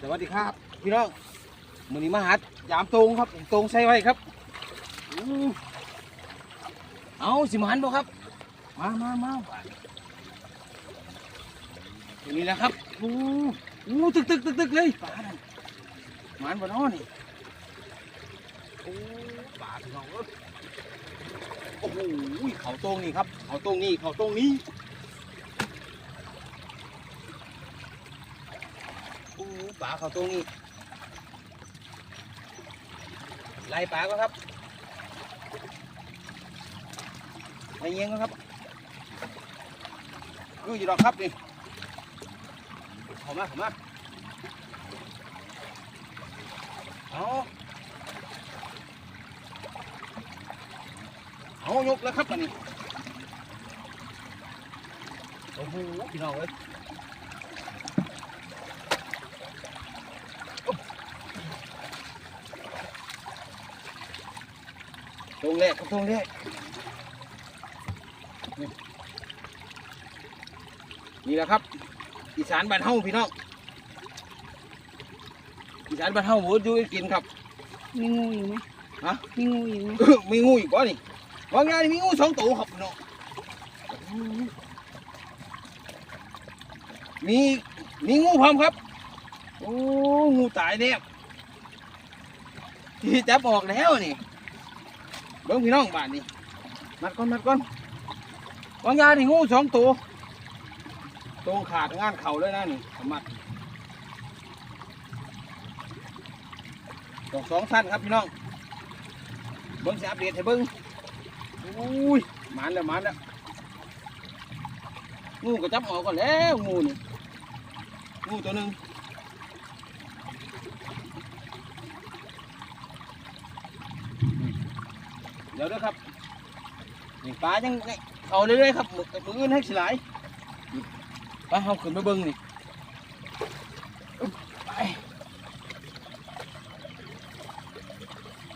สวัสดีครับพี่น้องมือนี้มาหายามตรงครับตรงใส่ไว้ครับเอาสิมาหันบ่ครับ มามามาทีนี้แหละครับอู้อู้ตึกตึกตึกตึกเลยปลานั่นมันบ่นอนี่โอ้ปลาพี่น้องโอ้โหเขาตรงนี่ครับเขาตรงนี่เขาตรงนี้โอ้ ปลาเขาตรงนี้ไล่ปลาก็ครับไล่เงี้ยก็ครับดูอยู่ดอกครับนี่ข้ามาข้ามาเอาเอายกแล้วครับอันนี้โอ้โหพี่น้องเอ้ย ตรงแรกครับตรงแรกนี่นี่แหละครับ อีสานบ้านเฮาพี่น้องอีสานบ้านเฮาหมูอยู่ให้กินครับ มีงูอยู่ไหมฮะ มีงูอยู่ไหมมีงูอีกบ่นี่บางงานมีงูสองตัวครับพี่น้องมีมีงูพร้อมครับ โอ้งูตายแล้วที่จับออกแล้วนี่เบิ้งพี่น้องบ้านนี่มัดก่อนมัดก่อนบางงานนี่งูสองตัวตัวขาดงานเข่าเลยนะนี่มัดดอกสองสั้นครับพี่น้องเบิ้งสิอัปเดตให้เบิ้งอุ้ยหมานแล้วหมานแล้วงูก็จับออกก่อนแล้วงูนี่งูตัวหนึ่ง เดี๋ยวด้อครับนี่ปลายังไงเอาเรื่อยๆครับมือมืออื่นให้สิหลายนี่ไปเอาขึ้นไปเบิ้งนี่ไป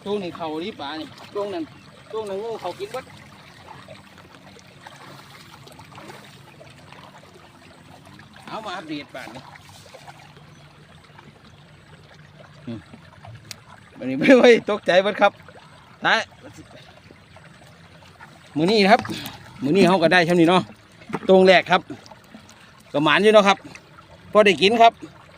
ตัวนี้เขาดีปลานี่ตัวนั้นตัวนั้นงูเขากินวัดเอามาอัปเดตบ้านนี่อืมวันนี้ไม่ไว้ตกใจวัดครับนะ มือนี้ครับ มือนี้เขาก็ได้ช่ำนี้เนาะตรงแรกครับก็หมานอยู่เนาะครับพอได้กินครับ